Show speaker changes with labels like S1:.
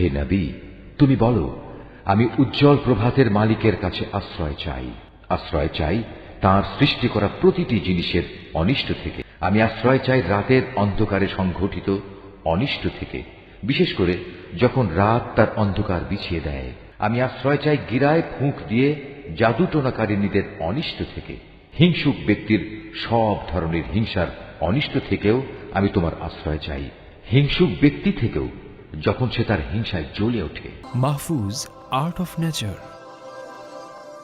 S1: হে নবী, তুমি বলো, আমি উজ্জ্বল প্রভাতের মালিকের কাছে আশ্রয় চাই। আশ্রয় চাই তার সৃষ্টি করা প্রতিটি জিনিসের অনিষ্ট থেকে। আমি আশ্রয় চাই রাতের অন্ধকারে সংঘটিত অনিষ্ট থেকে। বিশেষ করে যখন রাত তার অন্ধকার বিছিয়ে দেয়, আমি আশ্রয় চাই গিরায় ফুঁক দিয়ে জাদুটোনাকারিনীদের অনিষ্ট থেকে। হিংসুক ব্যক্তির সব ধরনের হিংসার অনিষ্ট থেকেও আমি তোমার আশ্রয় চাই। হিংসুক ব্যক্তি থেকেও যখন সে তার হিংসায় জ্বলে ওঠে।
S2: Mahfuz art of Nature